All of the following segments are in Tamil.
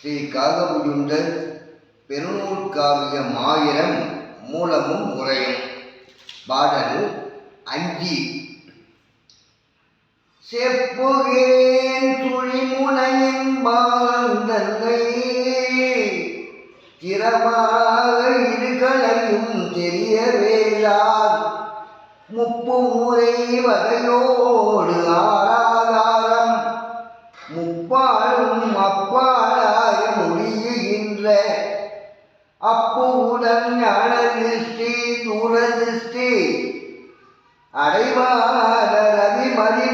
ஸ்ரீ காகபுஜுண்டர் பெருநூல் காவியம் மூலமும் முறையும் பாடல் அஞ்சி. செப்புகேன் துளிமுனையின் பாந்தன்னை திறமாக இருகளையும் தெரியவேலார் முப்பு முறை வகையோடு ஆராதாரம். முப்பாலும் அப்பாலாய் முடியுகின்ற அப்புவுடன் ஞான தூரதிஷ்டி தூரதிருஷ்டி அடைவாத ரவிமதி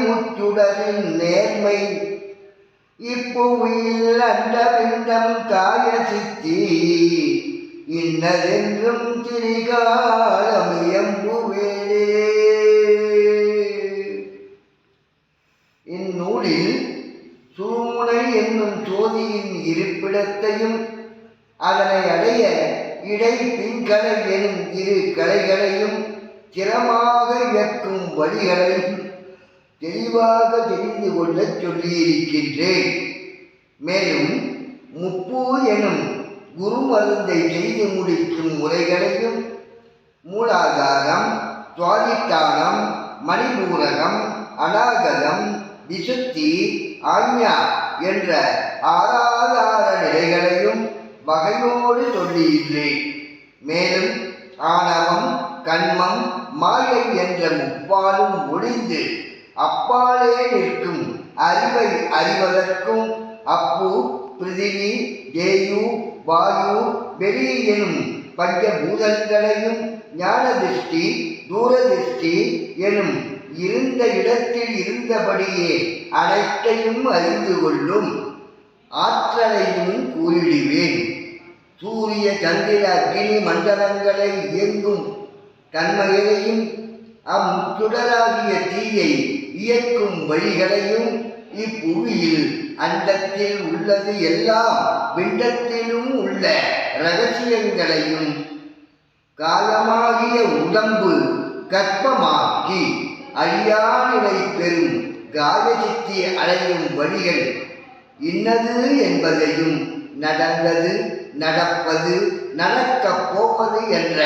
நேர்மை இப்புவியில் அண்ட பிண்டம் காய சித்தி இன்னதென்றும் திரிகாலம் எம்புவேலே இந்நூலில் சூமுனை என்னும் ஜோதியின் இருப்பிடத்தையும் அதனை அடைய இடை பின்கலை எனும் இரு கலைகளையும் திறமாக இயக்கும் வழிகளையும் தெளிவாக தெரிந்து கொள்ளச் சொல்லியிருக்கின்றேன். மேலும் முப்பு எனும் குருமருந்தை செய்து முடிக்கும் முறைகளையும் மூலாதாரம் சுவாதிஷ்டானம் மணிபூரகம் அநாகதம் விசுத்தி ஆஞ்ஞா என்ற ஆதாதார நிலைகளையும் வகையோடு சொல்லியுள்ளேன். மேலும் ஆணவம் கண்மம் மாயை என்ற முப்பாலும் ஒழிந்து அப்பாலே நிற்கும் அறிவை அறிவதற்கும் அப்பு பிருதிவி தேயு வாயு வெளி எனும் பஞ்ச பூதங்களையும் ஞான திருஷ்டி தூரதிருஷ்டி எனும் இருந்த இடத்தில் இருந்தபடியே அனைத்தையும் அறிந்து கொள்ளும் ஆற்றலையும் கூறிடுவேன். சூரிய சந்திர அக்னி மண்டலங்களை இயங்கும் தன்மையையும் அம்முச்சுடராகிய தீயை இயக்கும் வழிகளையும் இப்புவியில் அண்டத்தில் உள்ளது எல்லாம் விண்டத்திலும் உள்ள ரகசியங்களையும் காலமாகிய உடம்பு கற்பமாக்கி அழியாநிலை பெறும் காயசித்தி அடையும் வழிகள் இன்னது என்பதையும் நடந்தது நடப்பது நடக்கப் போவது என்ற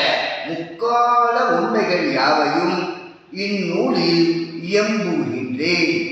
முக்கால உண்மைகள் யாவையும் இந்நூலில் இயம்புகின்றேன்.